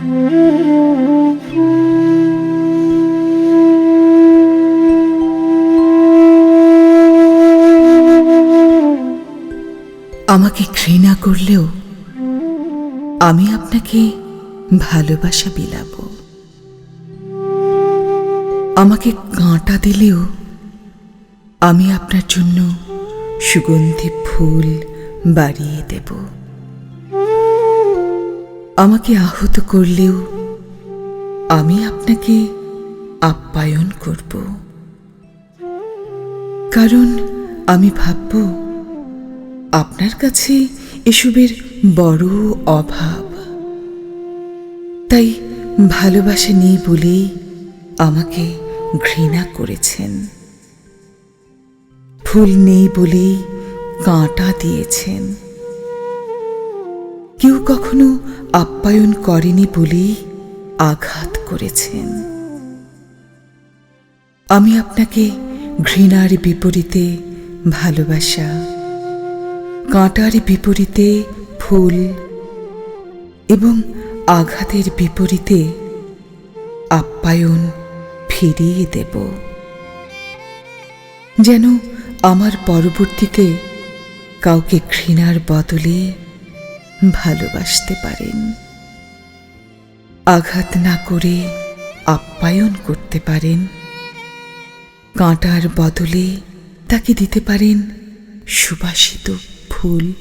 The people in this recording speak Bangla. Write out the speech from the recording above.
আমাকে ঘৃণা করলেও আমি আপনাকে ভালোবাসা বিলাব। আমাকে কাঁটা দিলেও আমি আপনার জন্য সুগন্ধি ফুল বাড়িয়ে দেব। আমাকে আহত করলেও আমি আপনাকে আপ্যায়ন করব। কারণ আমি ভাবব, আপনার কাছে এসবের বড় অভাব। তাই ভালোবাসা নেই বলেই আমাকে ঘৃণা করেছেন। ফুল নেই বলেই কাঁটা দিয়েছেন। কেউ কখনো আপ্যায়ন করেনি বলেই আঘাত করেছেন। আমি আপনাকে ঘৃণার বিপরীতে ভালোবাসা, কাঁটার বিপরীতে ফুল এবং আঘাতের বিপরীতে আপ্যায়ন ফিরিয়ে দেব। যেন আমার পরবর্তীতে কাউকে ঘৃণার বদলে ভালোবাসতে পারেন। আঘাত না করে আপ্যায়ন করতে পারেন। কাঁটার বদলে তাকে দিতে পারেন সুবাসিত ফুল।